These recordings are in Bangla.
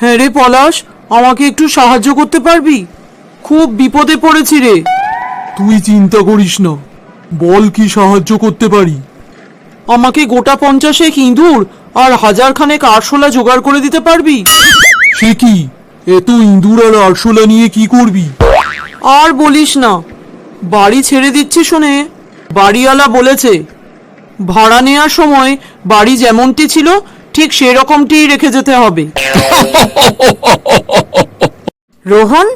হ্যাঁ রে পলাশ আমাকে একটু সাহায্য করতে পারবি? খুব বিপদে পড়েছি রে। তুই চিন্তা করিস না বল কি সাহায্য করতে পারি। আমাকে গোটা পঞ্চাশেক ইঁদুর আর হাজার খানেক আরশোলা জোগাড় করে দিতে পারবি? সে কি? এত ইঁদুর আর আরশোলা নিয়ে কি করবি? আর বলিস না বাড়ি ছেড়ে দিচ্ছি শুনে বাড়িওয়ালা বলেছে ভাড়া নেওয়ার সময় বাড়ি যেমনটি ছিল ঠিক সেরকমটিই রেখে যেতে হবে। রোহন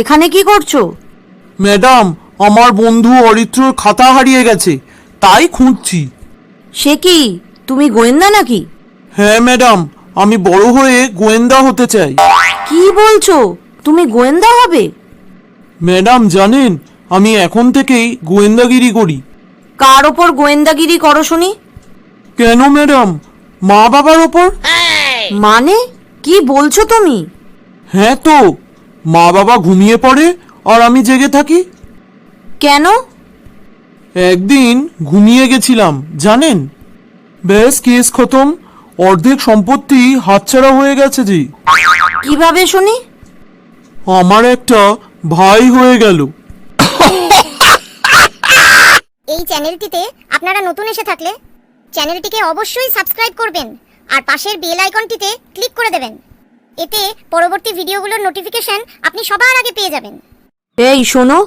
এখানে কি করছ? ম্যাডাম আমার বন্ধু অরিত্রর খাতা হারিয়ে গেছে তাই খুঁজছি। সে কি তুমি গোয়েন্দা নাকি? হ্যাঁ ম্যাডাম আমি বড় হয়ে গোয়েন্দা হতে চাই। কি বলছো? তুমি গোয়েন্দা হবে? ম্যাডাম জানেন আমি এখন থেকেই গোয়েন্দাগিরি করি। কার ওপর গোয়েন্দাগিরি করো শুনি। কেন ম্যাডাম? মা বাবার ওপর মানে? কি বলছো তুমি? হ্যাঁ তো মা বাবা ঘুমিয়ে পড়ে আর আমি জেগে থাকি। কেন? একদিন ঘুমিয়ে গেছিলাম জানেন? বেশ কেস খতম অর্ধেক সম্পত্তি হাতছাড়া হয়ে গেছে জি। কীভাবে শুনি? আমার একটা ভাই হয়ে গেল। এই চ্যানেলটিতে আপনারা নতুন এসে থাকলে চ্যানেলটিকে অবশ্যই সাবস্ক্রাইব করবেন আর পাশের বেল আইকনটিতে ক্লিক করে দেবেন। এতে পরবর্তী ভিডিওগুলোর নোটিফিকেশন আপনি সবার আগে পেয়ে যাবেন। এই শোনো।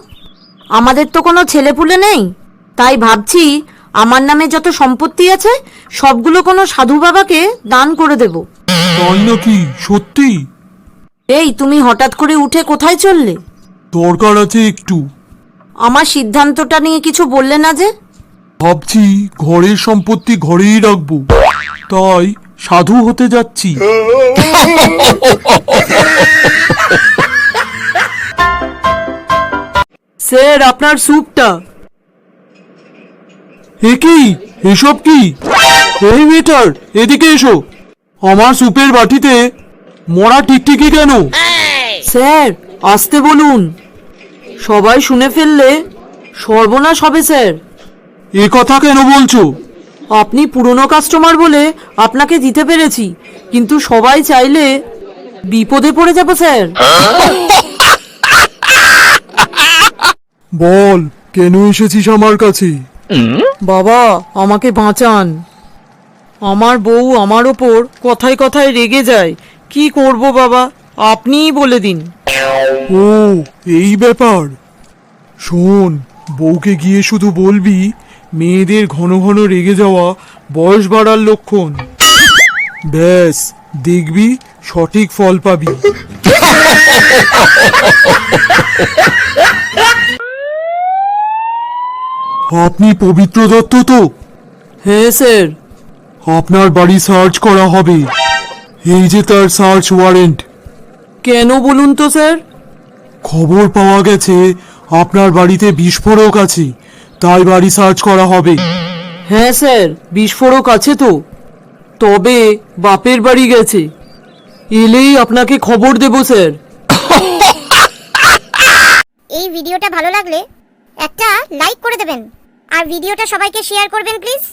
আমাদের তো কোনো ছেলেপুলে নেই। তাই ভাবছি আমার নামে যত সম্পত্তি আছে সবগুলো কোনো সাধু বাবাকে দান করে দেব। তাই নাকি? সত্যি? এই তুমি হঠাৎ করে উঠে কোথায় চললে? দরকার আছে একটু। আমার সিদ্ধান্তটা নিয়ে কিছু বললে না যে? ভাবছি ঘরের সম্পত্তি ঘরেই রাখব। তাই সাধু হতে যাচ্ছি। স্যার আপনার স্যুপটা। এ কি? এসব কি? এই মিটার এদিকে এসো। আমার স্যুপের বাটিতে মরা টিকটিকি কেন? স্যার আসতে বলুন। সবাই শুনে ফেললে সর্বনাশ হবে স্যার। এ কথা কেন বলছো? আপনি পুরনো কাস্টমার বলে আপনাকে দিতে পেরেছি কিন্তু সবাই চাইলে বিপদে পড়ে যাব স্যার। বল কেন এসেছিস আমার কাছে? বাবা আমাকে বাঁচান। আমার বউ আমার ওপর কথায় কথায় রেগে যায়। কি করব বাবা? আপনিই বলে দিন। ও এই ব্যাপার। শোন বউকে গিয়ে শুধু বলবি মেয়েদের ঘন ঘন রেগে যাওয়া বয়স বাড়ার লক্ষণ। ব্যাস দেখবি সঠিক ফল পাবি। আপনি পবিত্র দত্ত তো? হ্যাঁ স্যার। আপনার বাড়ি সার্চ করা হবে। এই যে তার সার্চ ওয়ারেন্ট। কেন বলুন তো স্যার? খবর পাওয়া গেছে আপনার বাড়িতে বিস্ফোরক আছে। তাই বাড়ি সার্চ করা হবে। হ্যাঁ স্যার বিস্ফোরক আছে তো। তবে বাপের বাড়ি গেছে। এলেই আপনাকে খবর দেব স্যার। এই ভিডিওটা ভালো লাগলে একটা লাইক করে দেবেন। আর ভিডিওটা সবাইকে শেয়ার করবেন প্লিজ